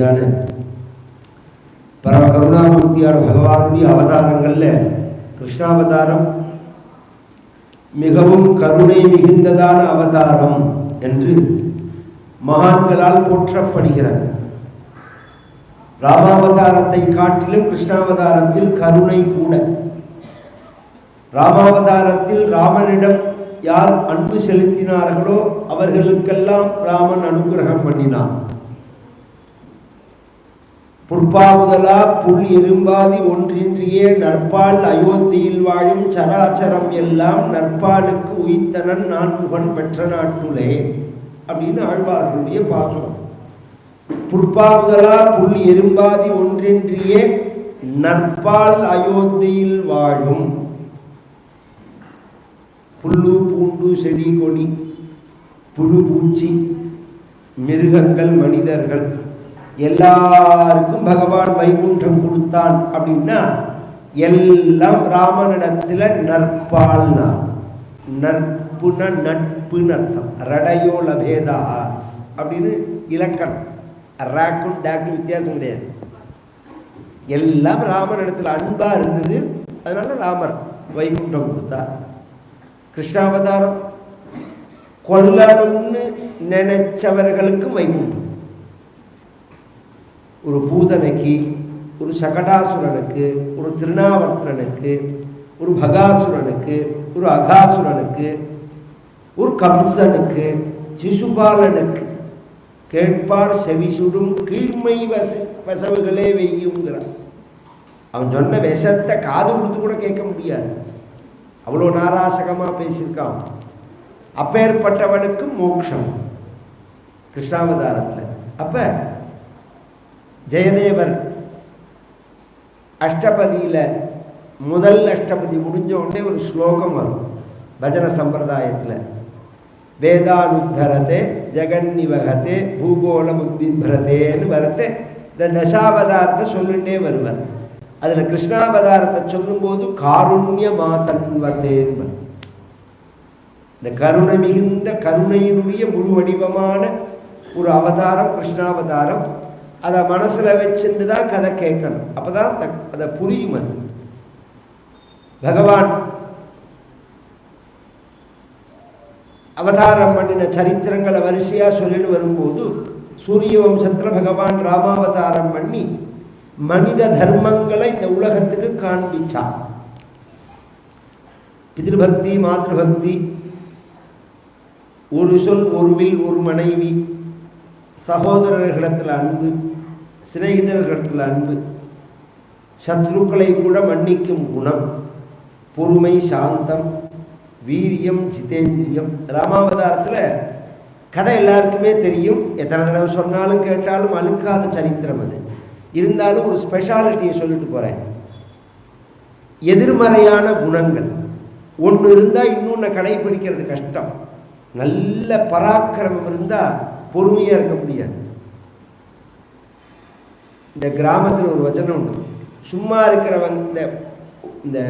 கருணாமூர்த்தியான பரம கருணாமூர்த்தியான பகவானுடைய அவதாரங்களில் கிருஷ்ணாவதாரம் மிகவும் கருணை மிகுந்ததான அவதாரம் என்று மகான்களால் போற்றப்படுகிறது ராமாவதாரத்தை காட்டிலும் கிருஷ்ணாவதாரத்தில் கருணை கூட ராமாவதாரத்தில் ராமனிடம் யார் அன்பு செலுத்தினார்களோ அவர்களுக்கெல்லாம் ராமன் அனுகிரகம் பண்ணினான் புற்பாவுதலா புல் எறும்பாதி ஒன்றின்றியே நற்பால் அயோத்தியில் வாழும் சராச்சரம் எல்லாம் நற்பாலுக்கு உயித்தனன் நான் முகன் பெற்ற நாட்டுலே அப்படின்னு ஆழ்வார்களுடைய பாசுரம். புற்பாவுதலா புல் எறும்பாதி ஒன்றின்றியே நற்பால் அயோத்தியில் வாழும். புல்லு பூண்டு செடி கொடி புழு பூச்சி மிருகங்கள் மனிதர்கள். எல்லாருக்கும் பகவான் வைகுண்டம் கொடுத்தான் அப்படின்னா எல்லாம் ராமனிடத்தில் நற்பால்னா நற்புன நட்புன்னு அர்த்தம். ரடையோ பேதா அப்படின்னு இலக்கணம். ராக்கும் டேக்கும் வித்தியாசம் கிடையாது. எல்லாம் ராமனிடத்தில் அன்பாக இருந்தது. அதனால ராமர் வைகுண்டம் கொடுத்தார். கிருஷ்ணாவதாரம். கொல்லணும்னு நினைச்சவர்களுக்கும் வைகுண்டம். ஒரு பூதனைக்கு ஒரு சகடாசுரனுக்கு ஒரு திருநாவர்த்தனனுக்கு ஒரு பகாசுரனுக்கு ஒரு அகாசுரனுக்கு ஒரு கம்சனுக்கு சிசுபாலனுக்கு கேட்பார் செவிசுடும் கீழ்மை வச வசவுகளே வெய்யுங்கிறான் அவன் சொன்ன விஷத்தை காது கொடுத்து கூட கேட்க முடியாது. அவ்வளோ நாராசகமாக பேசியிருக்கான். அப்பேற்பட்டவனுக்கு மோட்சம் கிருஷ்ணாவதாரத்தில். அப்போ ஜெயதேவர் அஷ்டபதியில் முதல் அஷ்டபதி முடிஞ்ச உடனே ஒரு ஸ்லோகம் வரும். பஜன சம்பிரதாயத்தில். வேதானுத்தரத்தே ஜெகன்னிவகத்தே பூகோளம் உத்பிபிரதேன்னு வரத்தே. இந்த தசாவதாரத்தை சொல்லுண்டே வருவார். அதில் கிருஷ்ணாவதாரத்தை சொல்லும்போது காருண்ய மாதன்வத்தேன்னு இந்த கருணை மிகுந்த கருணையினுடைய முழு வடிவமான ஒரு அவதாரம் கிருஷ்ணாவதாரம். அதை மனசில் வச்சுட்டு தான் கதை கேட்கணும். அப்போ தான் அதை புரியும் அது. பகவான் அவதாரம் பண்ணின சரித்திரங்களை வரிசையாக சொல்லிட்டு வரும்போது சூரிய வம்சத்தில் பகவான் ராமாவதாரம் பண்ணி மனித தர்மங்களை இந்த உலகத்துக்கு காண்பிச்சான் பிதிருபக்தி மாதృபக்தி ஒரு சொல் ஒரு வில் ஒரு மனைவி சகோதரர்களிடத்தில் அன்பு சிநேகிதர்களிடத்தில் அன்பு சத்ருக்களை கூட மன்னிக்கும் குணம் பொறுமை சாந்தம் வீரியம் ஜிதேந்திரியம் ராமாவதாரத்தில் கதை எல்லாருக்குமே தெரியும். எத்தனை தடவை சொன்னாலும் கேட்டாலும் அழுக்காத சரித்திரம் அது. இருந்தாலும் ஒரு ஸ்பெஷாலிட்டியை சொல்லிட்டு போகிறேன் எதிர்மறையான குணங்கள். ஒன்று இருந்தால் இன்னொன்று கடைபிடிக்கிறது கஷ்டம். நல்ல பராக்கிரமம் இருந்தால் பொறுமையாக இருக்க முடியாது. இந்த கிராமத்தில் ஒரு வச்சனம் உண்டு. சும்மா இருக்கிறவன் இந்த இந்த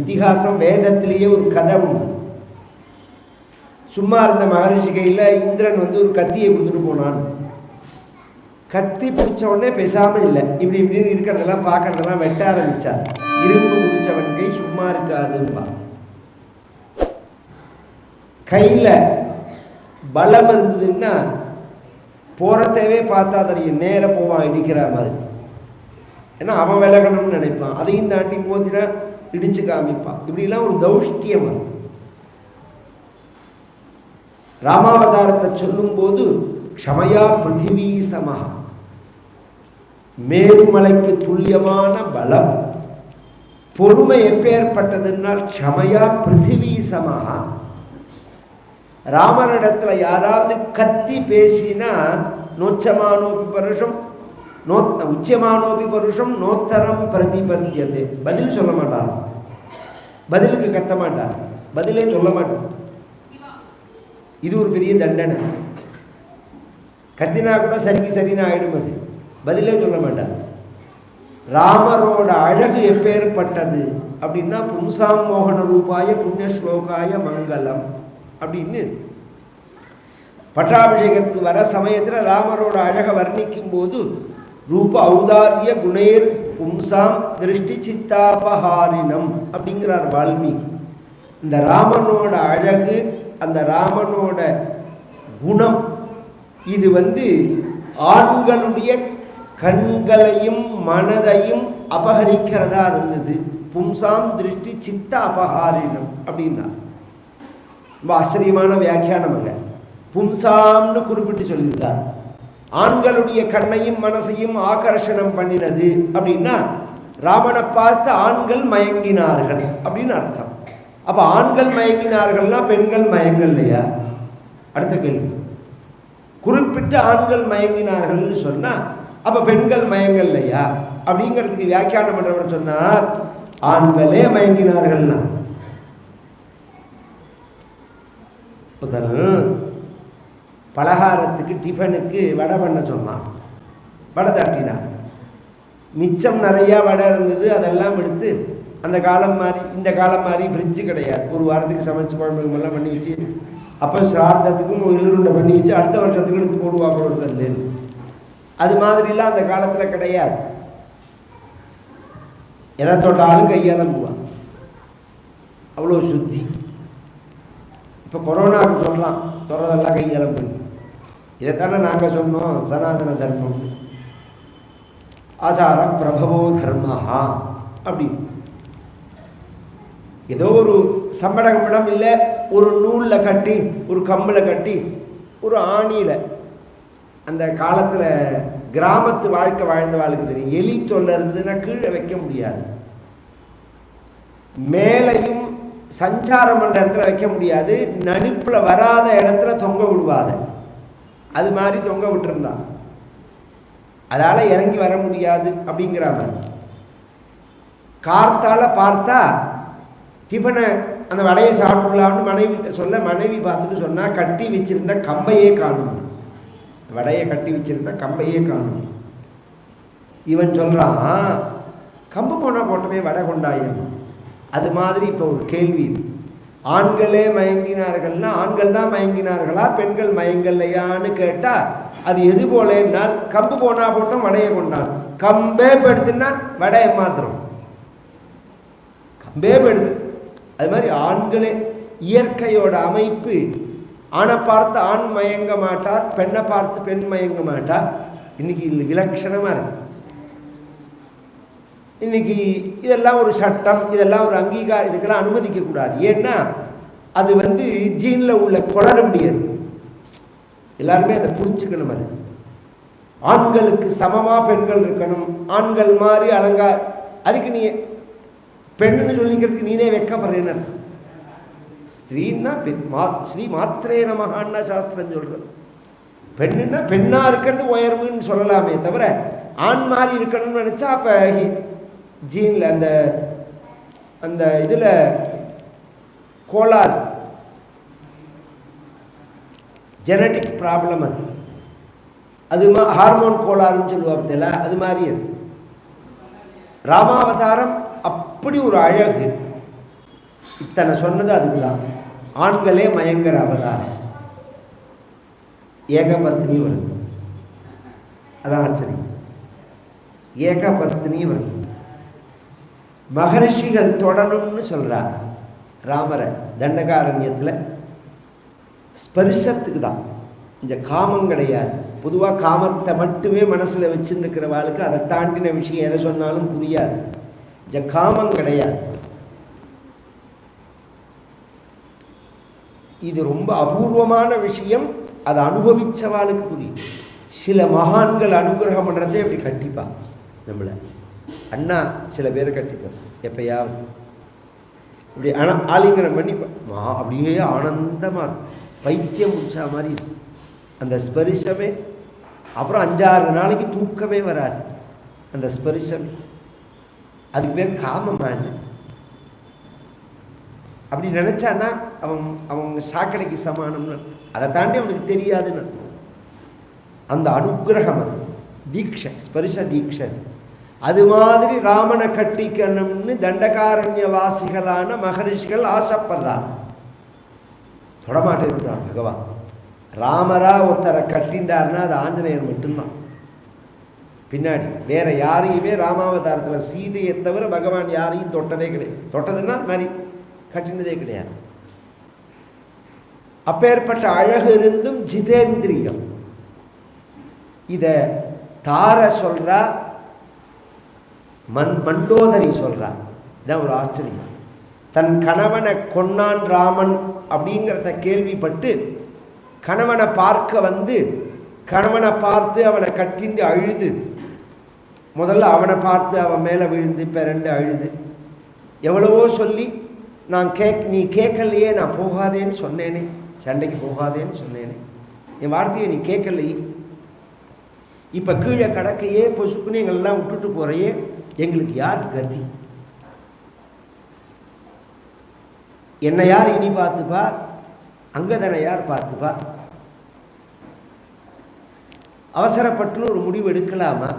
இதிகாசம் வேதத்திலேயே ஒரு கதை உண்டு. சும்மா இருந்த மகரிஷி கையில் இந்திரன் வந்து ஒரு கத்தியை கொடுத்துட்டு போனான். கத்தி பிடிச்ச உடனே பேசாமல் இல்லை. இப்படி இப்படின்னு இருக்கிறதெல்லாம் பார்க்கறதெல்லாம் வெட்ட ஆரம்பிச்சார். இரும்பு பிடிச்சவன் கை சும்மா இருக்காதுப்பா கையில் பலம் இருந்ததுன்னா போகிறதவே பார்த்தா தெரியும் நேர போவான் இடிக்கிற மாதிரி. ஏன்னா அவன் விலகணும்னு நினைப்பான். அதையும் தாண்டி மோதினா இடிச்சு காமிப்பான். இப்படிலாம் ஒரு தௌஷ்டியம் அது. ராமாவதாரத்தை சொல்லும்போது க்ஷமையா பிருத்திவி சமஹா. மேருமலைக்கு துல்லியமான பலம். பொறுமை எப்பேற்பட்டதுன்னால் க்ஷமையா பிருத்திவி சமஹா. ராமனிடத்தில் யாராவது கத்தி பேசினா நோச்சமானோபி பருஷம் நோ உச்சமானோபி பருஷம் நோத்தரம் பிரதிபதியது பதில் சொல்ல மாட்டார் பதிலுக்கு கத்த மாட்டார் பதிலே சொல்ல மாட்டார் இது ஒரு பெரிய தண்டனை. கத்தினா கூட சரிக்கு சரின்னு ஆகிடும் அது. பதிலே சொல்ல மாட்டார் ராமரோட அழகு எப்பேற்பட்டது அப்படின்னா பும்சாம் மோகன ரூபாய புண்ணிய ஸ்லோகாய மங்களம். அப்படின்னு பட்டாபிஷேகத்துக்கு வர சமயத்தில் ராமரோட அழகை வர்ணிக்கும் போது ரூப ஔதாரிய குணேர் பும்சாம் திருஷ்டி சித்தாபஹாரினம் அப்படிங்கிறார் வால்மீகி. இந்த ராமனோட அழகு அந்த ராமனோட குணம் இது வந்து ஆண்களுடைய கண்களையும் மனதையும் அபகரிக்கிறதா இருந்தது. பும்சாம் திருஷ்டி சித்த அபகாரினம் அப்படின்னா. ரொம்ப ஆச்சரியமான வியாக்கியானம் அங்க. பும்சாம்னு குறிப்பிட்டு சொல்லியிருக்கார் ஆண்களுடைய கண்ணையும் மனசையும் ஆகர்ஷணம் பண்ணினது அப்படின்னா ராமனை பார்த்து ஆண்கள் மயங்கினார்கள் அப்படின்னு அர்த்தம். அப்ப ஆண்கள் மயங்கினார்கள்னா பெண்கள் மயங்கலையா அடுத்த கேள்வி. குறிப்பிட்ட ஆண்கள் மயங்கினார்கள்னு சொன்னா அப்ப பெண்கள் மயங்கல்லையா அப்படிங்கிறதுக்கு வியாக்கியானம் பண்றவர் சொன்னார் ஆண்களே மயங்கினார்கள்னா. புதனும் பலகாரத்துக்கு டிஃபனுக்கு வடை பண்ண சொன்னான். வடை தட்டினான். மிச்சம் நிறையா வடை இருந்தது அதெல்லாம் எடுத்து அந்த காலம் மாதிரி இந்த காலம் மாதிரி ஃப்ரிட்ஜு கிடையாது. ஒரு வாரத்துக்கு சமைச்சு குழம்புங்கெல்லாம் பண்ணி வச்சு அப்போ சிரார்த்தத்துக்கும் எள்ளுருண்டை பண்ணி வச்சு அடுத்த வருஷத்துக்கு எடுத்து போடுவாங்க ஒரு கல்லு. அது மாதிரிலாம் அந்த காலத்தில் கிடையாது. எதை தொட்டாலும் கையால் போவான் அவ்வளோ சுத்தி. இப்போ கொரோனாவுக்கு சொல்லலாம் தொடரெல்லாம் கையால் பண்ணி இதைத்தானே நாங்கள் சொன்னோம் சனாதன தர்மம். ஆச்சாரம் பிரபவோ தர்மஹா. அப்படி. ஏதோ ஒரு சம்பட கம்படம் இல்லை ஒரு நூலில் கட்டி ஒரு கம்பில் கட்டி ஒரு ஆணியில். அந்த காலத்தில் கிராமத்து வாழ்க்கை வாழ்ந்த வாழ்க்கை தெரியும். எலி தொல்லை இருந்ததுன்னா கீழே வைக்க முடியாது. மேலையும் சஞ்சாரம் பண்ணுற இடத்துல வைக்க முடியாது. நடுப்பில் வராத இடத்துல தொங்க விடுவாத. அது மாதிரி தொங்க விட்டுருந்தான் அதால் இறங்கி வர முடியாது அப்படிங்கிற மாதிரி. கார்த்தால பார்த்தா டிஃபனை அந்த வடையை சாப்பிடலாம்னு மனைவி சொல்ல மனைவி பார்த்துட்டு சொன்னால் கட்டி வச்சுருந்த கம்பையே காணும். வடையை கட்டி வச்சுருந்த கம்பையே காணும். இவன் சொல்கிறான் கம்பு போனால் போட்டமே வடை கொண்டாயிடும் அது மாதிரி இப்போ ஒரு கேள்வி இது. ஆண்களே மயங்கினார்கள்னா ஆண்கள் தான் மயங்கினார்களா? பெண்கள் மயங்கலையான்னு கேட்டால் அது எது போலேன்னால் கம்பு போனா போட்டோம் வடையை கொண்டான் கம்பே படுத்துனா வடையை மாத்திரம் கம்பே படுது. அது மாதிரி ஆண்களே இயற்கையோட அமைப்பு ஆணை பார்த்து ஆண் மயங்க மாட்டார் பெண்ணை பார்த்து பெண் மயங்க மாட்டார். இன்னைக்கு இது விலட்சணமாக இருக்கு. இன்னைக்கு இதெல்லாம் ஒரு சட்டம் இதெல்லாம் ஒரு அங்கீகாரம் இதுக்கெல்லாம் அனுமதிக்க கூடாது ஏன்னா அது வந்து ஜீனில் உள்ள குளர முடியாது. எல்லாருமே அதை புரிஞ்சுக்கணும் அது. ஆண்களுக்கு சமமாக பெண்கள் இருக்கணும். ஆண்கள் மாதிரி அலங்கா அதுக்கு நீ பெண்ணுன்னு சொல்லிக்கிறதுக்கு நீனே வெக்கப்படுறேன்னு அர்த்தம். ஸ்திரீன்னா பெண் மா ஸ்ரீ மாத்திரே நமகான்னா சாஸ்திரம் சொல்கிறது பெண்ணுன்னா பெண்ணாக இருக்கிறது உயர்வுன்னு சொல்லலாமே தவிர ஆண் மாதிரி இருக்கணும்னு நினச்சா அப்போ ஜீனில் அந்த அந்த இதில் கோளாறு. ஜெனட்டிக் ப்ராப்ளம் அது. அது மா ஹார்மோன் கோளாறுன்னு சொல்லுவாங்க அது மாதிரி அது. ராமாவதாரம் அப்படி ஒரு அழகு. இத்தனை சொன்னது அதுக்குதான். ஆண்களே மயங்கர அவதாரம். ஏகபத்னி வருது. அதான் ஆச்சரியம். ஏகபத்னி வருது. மகரிஷிகள் தொடணும்னு சொல்கிறார் ராமரை தண்டகாரண்யத்தில். ஸ்பரிசத்துக்கு தான். இந்த காமம் கிடையாது. பொதுவாக காமத்தை மட்டுமே மனசில் வச்சுருக்கிறவாளுக்கு அதை தாண்டின விஷயம் எதை சொன்னாலும் புரியாது. இந்த காமம் கிடையாது. இது ரொம்ப அபூர்வமான விஷயம். அதை அனுபவித்தவாளுக்கு புரியும். சில மகான்கள் அனுகிரகம் பண்ணுறதே அப்படி கண்டிப்பாக நம்மளை. அண்ணா சில பேரை கட்டிப்பார் எப்பயாவது. இப்படி ஆனால் ஆலிங்கனம் பண்ணி மா அப்படியே ஆனந்தமாக இருக்கும். பைத்தியம் முடிச்சா மாதிரி இருக்கும். அந்த ஸ்பரிசமே அப்புறம் அஞ்சாறு நாளைக்கு தூக்கமே வராது. அந்த ஸ்பரிசம். அதுக்கு பேர் காமமான. அப்படி நினச்சான்னா அவன் அவங்க சாக்கடைக்கு சமானம்னு அர்த்தம். அதை தாண்டி அவனுக்கு தெரியாதுன்னு அர்த்தம். அந்த அனுகிரகம் அது. தீட்சை ஸ்பரிச தீட்சை அது மாதிரி ராமனை கட்டிக்கணும்னு தண்டகாரண்ய வாசிகளான மகரிஷிகள் ஆசைப்படுறார் தொடமாட்டேன்றார் பகவான். ராமரா ஒருத்தரை கட்டின்றார்னா அது ஆஞ்சநேயர் மட்டும்தான். பின்னாடி வேற யாரையுமே ராமாவதாரத்தில் சீதையை தவிர பகவான் யாரையும் தொட்டதே கிடையாது. தொட்டதுன்னா மாதிரி கட்டினதே கிடையாது. அப்பேற்பட்ட அழகு இருந்தும் ஜிதேந்திரியம். இதை தார சொல்கிறா மண் மண்டோதரி சொல்கிறார் இதான் ஒரு ஆச்சரியம். தன் கணவனை கொன்னான் ராமன் அப்படிங்கிறத கேள்விப்பட்டு கணவனை பார்க்க வந்து கணவனை பார்த்து அவனை கட்டிண்டு அழுது. முதல்ல அவனை பார்த்து அவன் மேலே விழுந்து பிறண்டு அழுது. எவ்வளவோ சொல்லி நான் கேக் நீ கேட்கலையே நான் போகாதேன்னு சொன்னேனே சண்டைக்கு போகாதேன்னு சொன்னேனே. என் வார்த்தையை நீ கேட்கலையே? இப்போ கீழே கடக்கையே பொசுக்குன்னு எங்களெல்லாம் விட்டுட்டு போகிறையே எங்களுக்கு யார் கதி? என்னை யார் இனி பார்த்துப்பா? அங்கதனை யார் பார்த்துப்பா? அவசரப்பட்டுன்னு ஒரு முடிவு எடுக்கலாமா?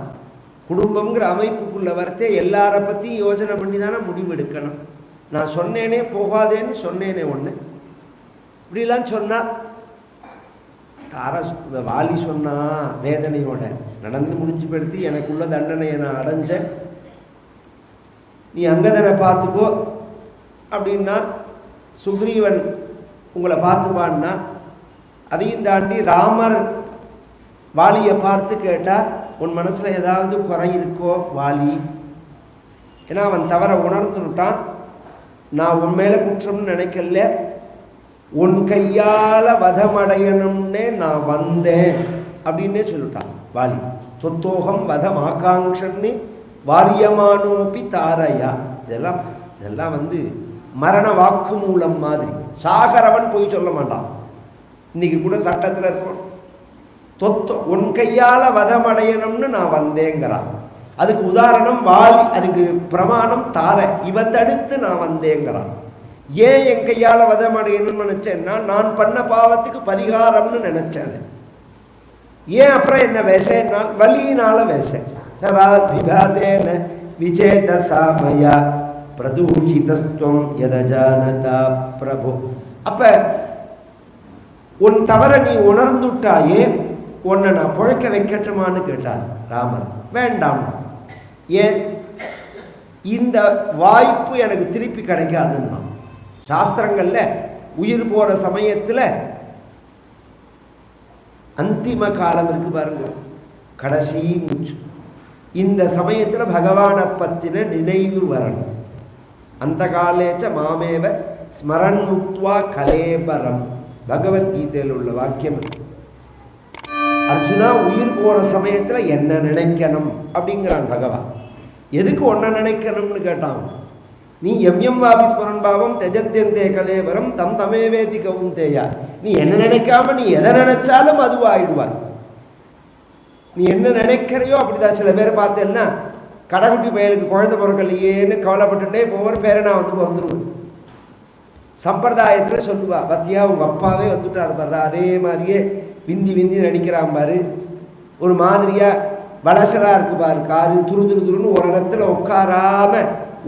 குடும்பம்ங்கிற அமைப்புக்குள்ளே வரத்தே எல்லாரை பற்றியும் யோசனை பண்ணி தானே முடிவு எடுக்கணும். நான் சொன்னேனே போகாதேன்னு சொன்னேனே ஒன்று இப்படிலாம் சொன்னால் தாரா வாலி சொன்னா வேதனையோட நடந்து முடிஞ்சு படுத்தி எனக்குள்ள தண்டனையை நான் அடைஞ்சேன். நீ அங்கதனை பார்த்துக்கோ அப்படின்னா சுக்ரீவன் உங்களை பார்த்துப்பான்னா அதையும் தாண்டி ராமர் வாலியை பார்த்து கேட்டால் உன் மனசில் ஏதாவது குறை இருக்கோ வாலி? ஏன்னா அவன் தவற உணர்ந்துட்டான் நான் உன் மேலே குற்றம்னு நினைக்கல. உன் கையால் வதமடையணும்னே நான் வந்தேன் அப்படின்னே சொல்லிட்டான் வாலி. தொத்தோகம் வதம் வாரியமானோபி தாரையா? இதெல்லாம் இதெல்லாம் வந்து மரண வாக்கு மூலம் மாதிரி. சாகரவன் போய் சொல்ல மாட்டான். இன்னைக்கு கூட சட்டத்தில் இருக்கும். தொத்த உன் கையால் வதமடையணும்னு நான் வந்தேங்கிறான். அதுக்கு உதாரணம் வாலி அதுக்கு பிரமாணம் தார. இவ தடுத்து நான் வந்தேங்கிறான். ஏன் என் கையால் வதமடையணும்னு நினச்சேன்னா நான் பண்ண பாவத்துக்கு பரிகாரம்னு நினச்சேன். ஏன் அப்புறம் என்ன வேசேன்னா வலியினால் வேசேன் சரா விகாதேன விஜேத பிரதூஷிதஸ்துவம் எதஜானதா பிரபு அப்ப உன் தவற நீ உணர்ந்துட்டாயே உன்னை நான் புழைக்க வைக்கட்டுமான்னு கேட்டான் ராமர் வேண்டாம். ஏன்? இந்த வாய்ப்பு எனக்கு திருப்பி கிடைக்காதுன்னா சாஸ்திரங்கள்ல உயிர் போற சமயத்துல அந்திம காலம் இருக்கு பாருங்க. கடைசி மூச்சு. இந்த சமயத்தில் பகவானை பத்தின நினைவு வரணும். அந்த காலேச்ச மாமேவ ஸ்மரன் முக்துவா கலேபரம். பகவத்கீதையில் உள்ள வாக்கியம் அர்ஜுனா உயிர் போகிற சமயத்தில் என்ன நினைக்கணும் அப்படிங்கிறான் பகவான். எதுக்கு ஒன்ன நினைக்கணும்னு கேட்டான்? நீ எம் எம் வாபி ஸ்மரன் பாவம் தெஜத்தியந்தே கலேவரம் தம் தமேவேதி கவுந்தேயா நீ என்ன நினைக்காம நீ எதை நினைச்சாலும் அதுவாயிடுவாய். நீ என்ன நினைக்கிறையோ அப்படிதான். சில பேர் பார்த்தேன்னா கடைக்குட்டி பயலுக்கு குழந்தை பிறக்கலையேன்னு கவலைப்பட்டுட்டே போகிற பேரை நான் வந்து பிறந்துருவேன் சம்பிரதாயத்தில் சொல்லுவா பத்தியா உங்கள் அப்பாவே வந்துட்டார் பாரு அதே மாதிரியே விந்தி விந்தி நடிக்கிறான் பாரு. ஒரு மாதிரியாக வளசலாக இருக்கு பாரு காரு துரு துரு துருன்னு ஒரு இடத்துல உட்காராம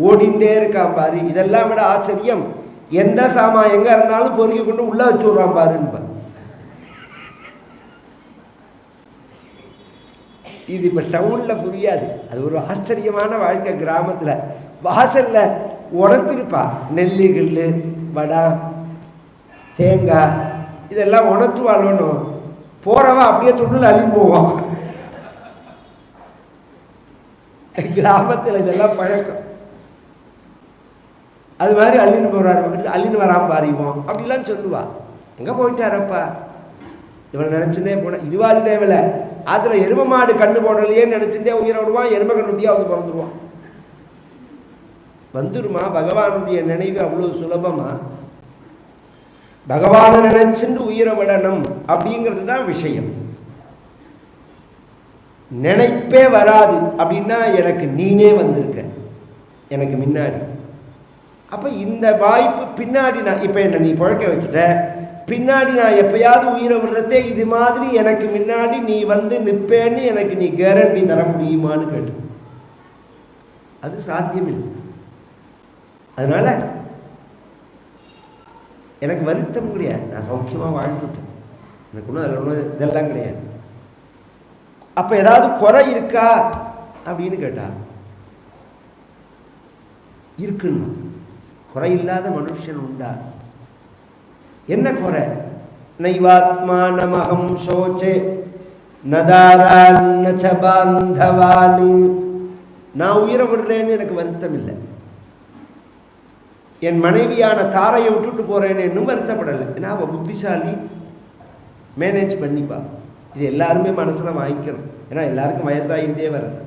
ஓடிண்டே இருக்கான் பாரு. இதெல்லாம் விட ஆச்சரியம். எந்த சாமான் எங்கே இருந்தாலும் பொறுக்கி கொண்டு உள்ளே வச்சு விட்றான் பாருன்னு பாரு. இது இப்போ டவுனில் புரியாது. அது ஒரு ஆச்சரியமான வாழ்க்கை கிராமத்தில். வாசலில் உணர்த்திருப்பா. நெல்லு கில்லு வடை தேங்காய் இதெல்லாம் உணர்த்துவாளோன்னு. போகிறவா அப்படியே துண்டில் அள்ளின்னு போவான். கிராமத்தில் இதெல்லாம் பழக்கம். அது மாதிரி அள்ளின்னு போகிறாரு அள்ளின்னு வராம பாரிவோம். அப்படிலாம் சொல்லுவா. எங்கே போயிட்டாரப்பா? இவனை நினச்சுட்டே போனேன் இதுவாது தேவையில்லை. அதில் எரும மாடு கண்ணு போடலையேன்னு நினச்சிட்டே உயிரை விடுவான் எரும கண்ணுட்டியாக வந்து பிறந்துடுவான் வந்துருமா? பகவானுடைய நினைவு அவ்வளோ சுலபமா? பகவானை நினைச்சுண்டு உயிரை விடணும் அப்படிங்கிறது தான் விஷயம். நினைப்பே வராது அப்படின்னா எனக்கு நீனே வந்திருக்க எனக்கு முன்னாடி. அப்போ இந்த வாய்ப்பு பின்னாடி நான் இப்போ என்னை நீ பழக்க வச்சுட்ட? பின்னாடி நான் எப்பயாவது உயிரை விடுறதே இது மாதிரி எனக்கு முன்னாடி நீ வந்து நிற்பேன்னு எனக்கு நீ கேரண்டி தர முடியுமான்னு கேட்டு. அது சாத்தியமில்லை. அதனால எனக்கு வருத்தம் கிடையாது. நான் சௌக்கியமாக வாழ்ந்துட்டேன். எனக்கு ஒன்றும் அதில் ஒன்றும் இதெல்லாம் கிடையாது. அப்போ ஏதாவது குறை இருக்கா அப்படின்னு கேட்டால் இருக்குன்னு. குறை இல்லாத மனுஷன் உண்டா? என்ன குறை? நைவாத்மானமகம் சோச்சே நதாரான் பாந்தவானி. நான் உயிரை விடுறேன்னு எனக்கு வருத்தம் இல்லை என் மனைவியான தாரையை விட்டுட்டு போறேன்னு இன்னும் வருத்தப்படலை. ஏன்னா அவள் புத்திசாலி? மேனேஜ் பண்ணிப்பா இது எல்லாருமே மனசில் வாங்கிக்கணும். ஏன்னா எல்லாருக்கும் வயசாகிட்டே வருது.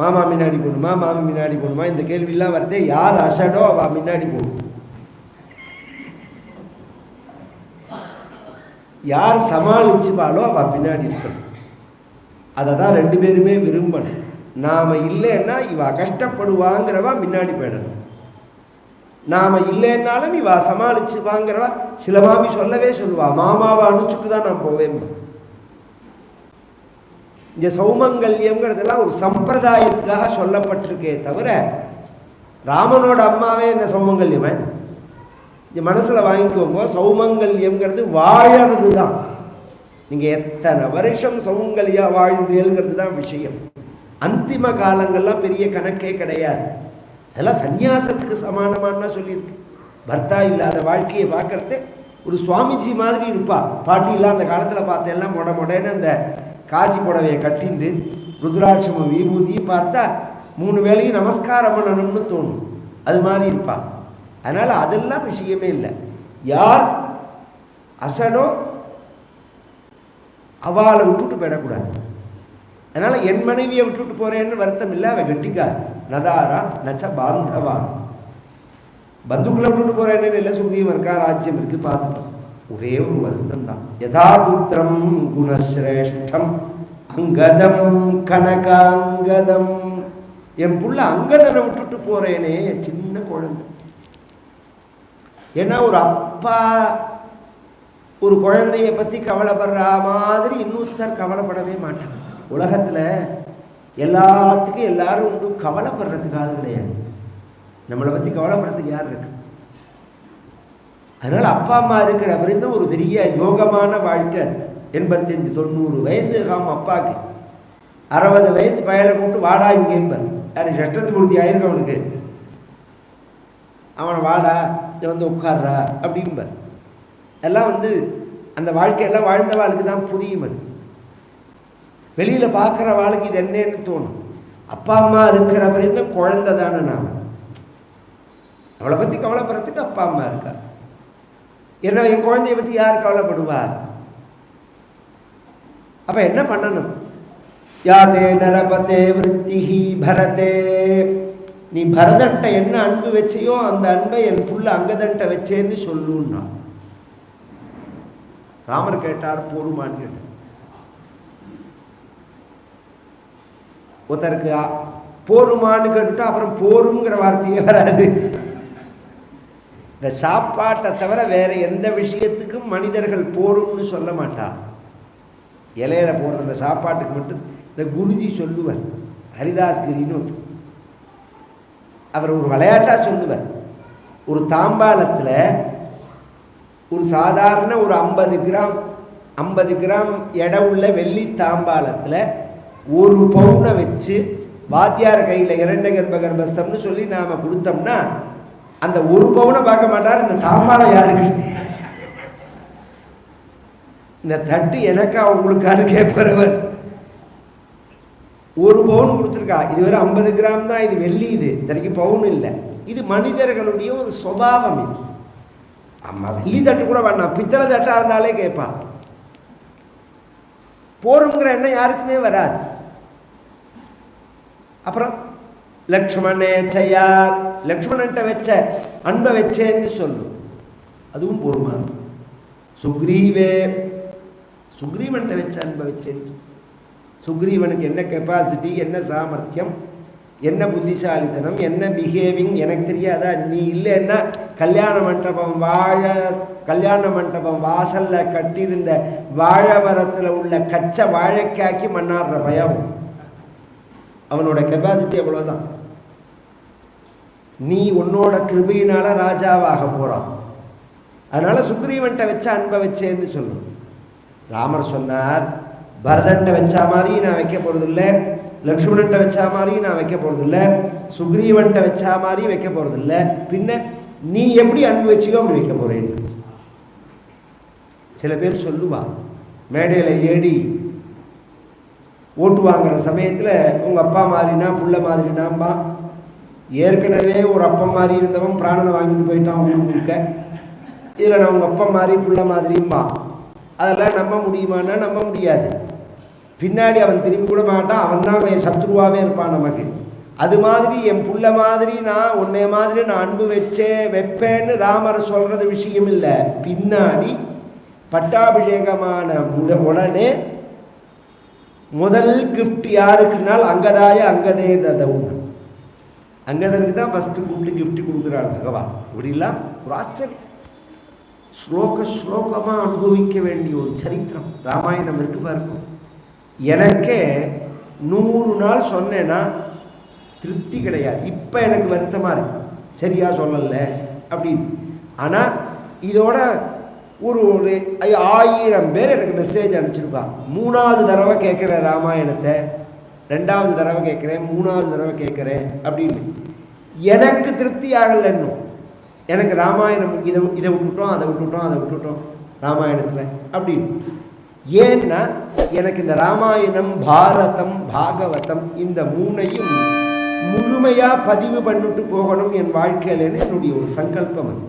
மாமா முன்னாடி போகணுமா? மாமி முன்னாடி போகணுமா? இந்த கேள்வியெல்லாம் வருதே யார் அசடோ அவள் முன்னாடி போகணும். யார் சமாளிச்சுப்பாளோ அவள் பின்னாடி இருக்கணும். அதை தான் ரெண்டு பேருமே விரும்பணும். நாம் இல்லைன்னா இவா கஷ்டப்படுவாங்கிறவா முன்னாடி போயிடணும். நாம் இல்லைன்னாலும் இவா சமாளிச்சுவாங்கிறவா சில மாமி சொல்லவே சொல்லுவா மாமாவை அனுப்பிச்சுட்டு தான் நான் போவேன். இந்த சௌமங்கல்யம்ங்கிறதெல்லாம் ஒரு சம்பிரதாயத்துக்காக சொல்லப்பட்டிருக்கே தவிர ராமனோட அம்மாவே என்ன சௌமங்கல்யமே இந்த மனசில் வாங்கிக்கோங்க. சௌமங்கல்யம்ங்கிறது வாழறது தான் நீங்கள் எத்தனை வருஷம் சௌமங்கல்யா வாழ்ந்தேங்கிறது தான் விஷயம். அந்திம காலங்கள்லாம் பெரிய கணக்கே கிடையாது. அதெல்லாம் சந்நியாசத்துக்கு சமானமானா சொல்லியிருக்கு. பர்த்தா இல்லாத வாழ்க்கையை பார்க்கறது ஒரு சுவாமிஜி மாதிரி இருப்பா. பாட்டிலாம் அந்த காலத்தில் பார்த்தெல்லாம் மொட மொடன்னு அந்த காசி புடவையை கட்டிண்டு ருத்ராட்சமும் விபூதியும் பார்த்தா மூணு வேளையும் நமஸ்காரம் பண்ணணும்னு தோணும். அது மாதிரி இருப்பாள் அதனால் அதெல்லாம் விஷயமே இல்லை. யார் அசனோ அவளை விட்டுட்டு போயிடக்கூடாது. அதனால் என் மனைவியை விட்டுட்டு போகிறேன்னு வருத்தம் இல்லை அவன் கெட்டிக்கார் நதாரா நச்ச பாந்தவான். பந்துக்களை விட்டுட்டு போகிறேன்னு இல்லை சுகதியும் இருக்கா ராஜ்யம் இருக்கு பார்த்துட்டோம் ஒரே ஒரு வருத்தம் தான். யதாபுத்திரம் குணசிரேஷ்டம் அங்கதம் கனகாங்கதம். என் புள்ள அங்கதனை விட்டுட்டு போகிறேனே சின்ன குழந்தை. ஏன்னா ஒரு அப்பா ஒரு குழந்தைய பற்றி கவலைப்படுற மாதிரி இன்னொருத்தர் கவலைப்படவே மாட்டாங்க. உலகத்தில் எல்லாத்துக்கும் எல்லாரும் உண்டு. கவலைப்படுறதுக்கு ஆள் கிடையாது. நம்மளை பற்றி கவலைப்படுறதுக்கு யார் இருக்கு? அதனால் அப்பா அம்மா இருக்கிற வரைக்கும் ஒரு பெரிய யோகமான வாழ்க்கை எண்பத்தஞ்சு தொண்ணூறு வயசு ஆகும் அப்பாவுக்கு அறுபது வயசு பயலை கூப்பிட்டு வாடா இங்கேம்பர் யார் சஷ்டத்து மூர்த்தி ஆயிருக்கு அவனுக்கு. அவனை வாடா. வந்து உட்கார்றா அப்படிம்பார் எல்லாம் வந்து அந்த வாழ்க்கையெல்லாம் வாழ்ந்தவாளுக்கு தான் புரியும் அது. வெளியில் பார்க்குற வாழ்க்கை இது என்னன்னு தோணும். அப்பா அம்மா இருக்கிற வரைக்கும் குழந்தை தானே நான் அவளை பற்றி கவலைப்படுறதுக்கு அப்பா அம்மா இருக்கா என்ன என் குழந்தைய பற்றி யார் கவலைப்படுவா? அப்போ என்ன பண்ணணும்? யாதே நரபதே விருத்திஹி பரதே. நீ பரதன்ட்ட என்ன அன்பு வச்சியோ அந்த அன்பை என் புள்ள அங்கதன்ட்ட வச்சேன்னு சொல்லுன்னா. ராமர் கேட்டார் போருமான்னு கேட்டார் ஒருத்தருக்கு போருமான்னு கேட்டுட்டா அப்புறம் போருங்கிற வார்த்தையே வராது. இந்த சாப்பாட்டை தவிர வேற எந்த விஷயத்துக்கும் மனிதர்கள் போரும்னு சொல்ல மாட்டா. இலையில போடுற அந்த சாப்பாட்டுக்கு மட்டும் இந்த குருஜி சொல்லுவார் ஹரிதாஸ் கிரின்னு அவர் ஒரு விளையாட்டாக சொல்லுவார். ஒரு தாம்பாளத்தில் ஒரு சாதாரண ஒரு ஐம்பது கிராம் ஐம்பது கிராம் எடை உள்ள வெள்ளி தாம்பாளத்தில் ஒரு பவுனை வச்சு வாத்தியார் கையில் இரண்ட கர்ப்ப கர்ப்பஸ்தம்னு சொல்லி நாம் கொடுத்தோம்னா அந்த ஒரு பவுனை பார்க்க மாட்டார் இந்த தாம்பாளம் யாருக்கு? இந்த தட்டு எனக்கா உங்களுக்கான்னு கேட்பறவர் ஒரு பவுன் கொடுத்துருக்கா. இது வெறும் ஐம்பது கிராம் தான் இது வெள்ளி இது. இத்தனைக்கு பவுன் இல்லை. இது மனிதர்களுடைய ஒரு சுபாவம் இது. அம்மா வெள்ளி தட்டு கூட வேண்டாம். பித்தளை தட்டா இருந்தாலே கேட்பான் போருங்கிற எண்ணம் யாருக்குமே வராது. அப்புறம் லக்ஷ்மணேச்சையா லக்ஷ்மணன்ட்ட வச்ச அன்பை வச்சேன்னு சொல்லும் அதுவும் போருமா? சுக்ரீவே. சுக்ரீவன்ட்ட வச்ச அன்பை வச்சேன்னு சுக்ரீவனுக்கு என்ன கெப்பாசிட்டி என்ன சாமர்த்தியம் என்ன புத்திசாலித்தனம் என்ன பிஹேவிங் எனக்கு தெரியாதா? நீ இல்லைன்னா கல்யாண மண்டபம் வாழ கல்யாண மண்டபம் வாசலில் கட்டியிருந்த வாழை மரத்தில் உள்ள கச்சை வாழைக்காக்கி மண்ணாடுற பயம். அவனோட கெப்பாசிட்டி அவ்வளோதான் நீ உன்னோட கிருபையினால ராஜாவாக போகிறான் அதனால் சுக்ரீவன்ட்ட வச்ச அன்பை வச்சேன்னு சொல்லணும். ராமர் சொன்னார் பரதன்ட்ட வச்சா மாதிரி நான் வைக்க போகிறதில்ல லக்ஷ்மணன்ட்ட வச்சா மாதிரி நான் வைக்க போகிறதில்ல சுக்ரீவன்ட்ட வச்சா மாதிரி வைக்க போகிறதில்ல பின்ன நீ எப்படி அன்பு வச்சுக்கோ அப்படி வைக்க போகிறேன் சில பேர் சொல்லுவா மேடையில் ஏடி ஓட்டு வாங்குற சமயத்தில் உங்கள் அப்பா மாதிரினா புள்ள மாதிரினாம்பா ஏற்கனவே ஒரு அப்பா மாதிரி இருந்தவன் பிராணனை வாங்கிட்டு போயிட்டான் உங்களுக்கு இதில் நான் உங்கள் அப்பா மாதிரி புள்ள மாதிரியும்பா. அதெல்லாம் நம்ப முடியுமான்னா நம்ப முடியாது. பின்னாடி அவன் திரும்பி கூட மாட்டான் அவன் தான் என் சத்ருவாகவே இருப்பான் நமக்கு. அது மாதிரி என் புள்ள மாதிரி நான் உன்னைய மாதிரி நான் அன்பு வச்சே வைப்பேன்னு ராமர் சொல்கிறது விஷயம் இல்லை. பின்னாடி பட்டாபிஷேகமான உடனே முதல் கிஃப்ட் யாருக்குனால் அங்கதாய அங்கதே ததவும் அங்கதனுக்கு தான் ஃபஸ்ட்டு கூப்பிட்டு கிஃப்ட் கொடுக்குறாள் பகவான். இப்படிலாம் ஒரு ஆச்சரியம். ஸ்லோக ஸ்லோகமாக அனுபவிக்க வேண்டிய ஒரு சரித்திரம். ராமாயணம் இருக்கு பாருங்க. எனக்கே நூறு நாள் சொன்னேன்னா திருப்தி கிடையாது. இப்போ எனக்கு வருத்தமாக இருக்கு. சரியாக சொல்லலை அப்படின்னு. ஆனால் இதோட ஒரு ஒரு ஆயிரம் பேர் எனக்கு மெசேஜ் அனுப்பிச்சிருப்பாங்க. மூணாவது தடவை கேட்குற ராமாயணத்தை. ரெண்டாவது தடவை கேட்குறேன் மூணாவது தடவை கேட்குறேன் அப்படின்னு. எனக்கு திருப்தி ஆகலை இன்னும் எனக்கு ராமாயணம் இதை இதை விட்டுட்டோம் அதை விட்டுட்டோம் அதை விட்டுட்டோம் ராமாயணத்தில் அப்படின்னு. ஏன்னா எனக்கு இந்த ராமாயணம் பாரதம் பாகவதம் இந்த மூணையும் முழுமையாக பதிவு பண்ணிட்டு போகணும் என் வாழ்க்கையிலன்னு என்னுடைய ஒரு சங்கல்பம் அது.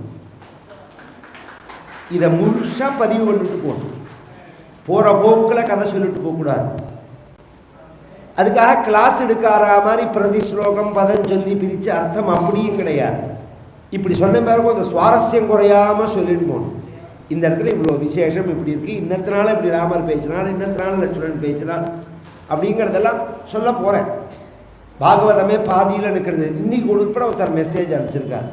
இதை முழுசாக பதிவு பண்ணிட்டு போகணும். போகிற போக்கில் கதை சொல்லிட்டு போகக்கூடாது. அதுக்காக கிளாஸ் எடுக்காத மாதிரி பிரதி ஸ்லோகம் பதம் சொல்லி பிரித்து அர்த்தம் அப்படியும் கிடையாது. இப்படி சொன்ன பிறகு அந்த சுவாரஸ்யம் குறையாமல் சொல்லிட்டு போகணும். இந்த இடத்துல இவ்வளோ விசேஷம் இப்படி இருக்குது இன்னத்தினால இப்படி ராமர் பேசினார் இன்னத்தினால லட்சுமணன் பேசினார் அப்படிங்கிறதெல்லாம் சொல்ல போகிறேன் பாகவதமே பாதியில் நிற்கிறது இன்னைக்கு உட்பட ஒருத்தர் மெசேஜ் அனுப்பிச்சிருக்கார்.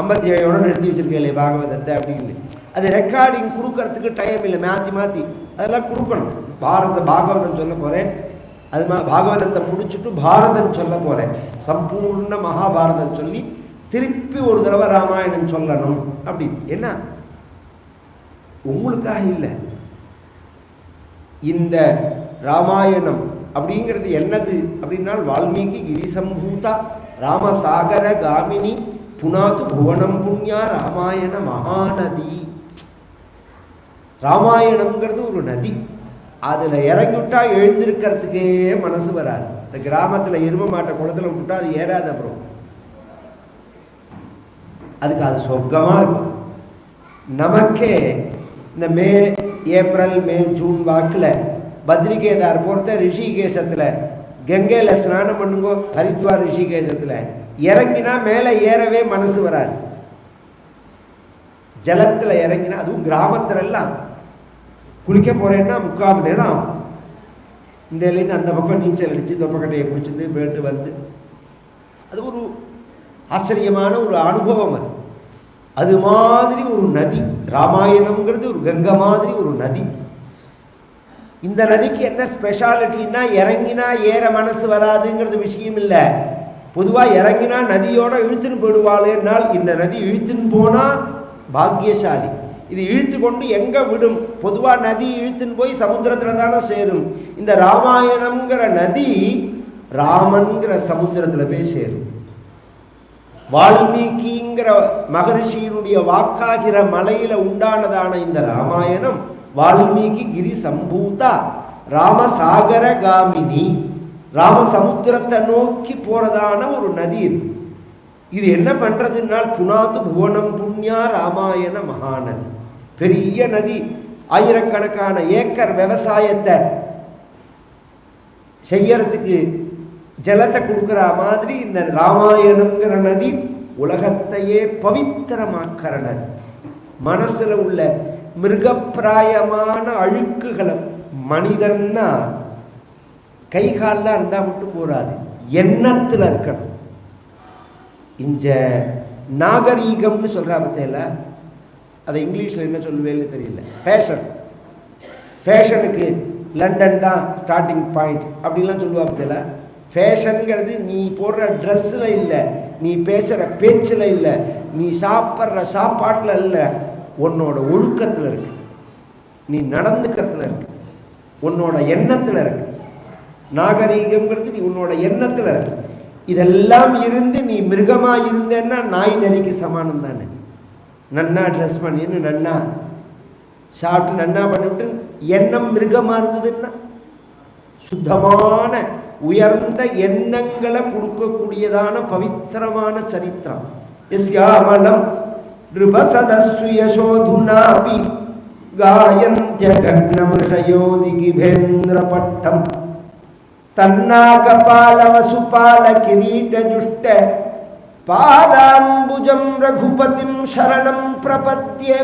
ஐம்பத்தி ஏழோட நிறுத்தி வச்சிருக்கேன் பாகவதத்தை அப்படின்னு. அது ரெக்கார்டிங் கொடுக்கறதுக்கு டைம் இல்லை மாற்றி மாற்றி அதெல்லாம் கொடுக்கணும். பாரத பாகவதம் சொல்ல போகிறேன் அது மா பாகவதத்தை முடிச்சுட்டு பாரதம் சொல்ல போகிறேன் சம்பூர்ண மகாபாரதம் சொல்லி திருப்பி ஒரு தடவை ராமாயணம் சொல்லணும் அப்படின்னு. என்ன? உங்களுக்காக இல்லை. இந்த ராமாயணம் அப்படிங்கிறது என்னது அப்படின்னால் வால்மீகி கிரிசம்பூதா ராமசாகர காமினி புனாது புவனம் புண்ணியா ராமாயண மகாநதி. ராமாயணம்ங்கிறது ஒரு நதி. அதில் இறங்கிவிட்டா எழுந்திருக்கிறதுக்கே மனசு வராது. இந்த கிராமத்தில் எரும மாட்டை குளத்தில் விட்டுட்டா அது ஏறாது அப்புறம். அதுக்கு அது சொர்க்கமாக இருக்கும். நமக்கே இந்த மே ஏப்ரல் மே ஜூன் வாக்கில் பத்ரிகேதார் பொறுத்த ரிஷிகேசத்தில் கங்கையில் ஸ்நானம் பண்ணுங்கோ ஹரித்வார் ரிஷிகேசத்தில். இறங்கினா மேலே ஏறவே மனசு வராது. ஜலத்தில் இறங்கினா அதுவும் கிராமத்துலலாம் குளிக்க போகிறேன்னா முக்கால் மணி நேரம் ஆகும். இந்த இலேருந்து அந்த பக்கம் நீச்சல் அடித்து தொப்பக்கட்டையை பிடிச்சிருந்து போயிட்டு வந்து. அது ஒரு ஆச்சரியமான ஒரு அனுபவம் அது. அது மாதிரி ஒரு நதி ராமாயணம்ங்கிறது ஒரு கங்கை மாதிரி ஒரு நதி. இந்த நதிக்கு என்ன ஸ்பெஷாலிட்டின்னா இறங்கினா ஏற மனசு வராதுங்கிறது விஷயம் இல்லை. பொதுவாக இறங்கினா நதியோட இழுத்துன்னு போயிடுவாளேனால் இந்த நதி இழுத்துன்னு போனால் பாக்கியசாலி. இது இழுத்து கொண்டு எங்கே விடும்? பொதுவாக நதி இழுத்துன்னு போய் சமுத்திரத்தில் தானே சேரும். இந்த ராமாயணம்ங்கிற நதி ராமன்கிற சமுத்திரத்தில் போய் சேரும். வால்மீகிங்கிற மகரிஷியினுடைய வாக்காகிற மலையில உண்டானதான இந்த ராமாயணம் வால்மீகி கிரி சம்பூதா ராமசாகர காமினி ராமசமுத்திரத்தை நோக்கி போறதான ஒரு நதி இது இது என்ன பண்றதுனால் புனாத்து புவனம் புண்ணியா ராமாயண மகாநதி. பெரிய நதி. ஆயிரக்கணக்கான ஏக்கர் விவசாயத்தை செய்யறதுக்கு ஜலத்தை கொடுக்குற மாதிரி இந்த ராமாயணங்கிற நதி உலகத்தையே பவித்திரமாக்கிற நதி. மனசில் உள்ள மிருகப்பிராயமான அழுக்குகளை மனிதன்னா கை காலில் இருந்தால் மட்டும் போராது எண்ணத்தில் இருக்கணும். இந்த நாகரீகம்னு சொல்கிறா பற்றியில் அதை இங்கிலீஷில் என்ன சொல்லுவேன்னு தெரியல. ஃபேஷன் ஃபேஷனுக்கு லண்டன் தான் ஸ்டார்டிங் பாயிண்ட் அப்படின்லாம் சொல்லுவா பற்றியில் ஃபேஷனுங்கிறது நீ போடுற ட்ரெஸ்ஸில் இல்லை. நீ பேசுகிற பேச்சில் இல்லை. நீ சாப்பிட்ற சாப்பாட்டில் இல்லை. உன்னோட ஒழுக்கத்தில் இருக்கு. நீ நடந்துக்கிறதுல இருக்கு. உன்னோட எண்ணத்தில் இருக்கு. நாகரீகம்ங்கிறது நீ உன்னோட எண்ணத்தில் இருக்கு. இதெல்லாம் இருந்து நீ மிருகமாக இருந்தேன்னா நாய் நரிக்கு சமானம் தானே. நன்னா ட்ரெஸ் பண்ணின்னு நன்னா சாப்பிட்டு நன்னா பண்ணிவிட்டு எண்ணம் மிருகமாக இருந்ததுன்னா சுத்தமான உயர்ந்த எண்ணங்களை கொடுக்கக்கூடியதான பவித்திரமான சரித்திரம் எஸ்யாமலம் நிருபசதஸ்ஸு யசோதுனாபி गायन्त्यगग्नमृषयोदिगिभेन्द्रपट्टम् तन्नाकपालवसुपालकिरीटजुष्ट पादाम्बुजं रघुपतिं शरणं प्रपद्ये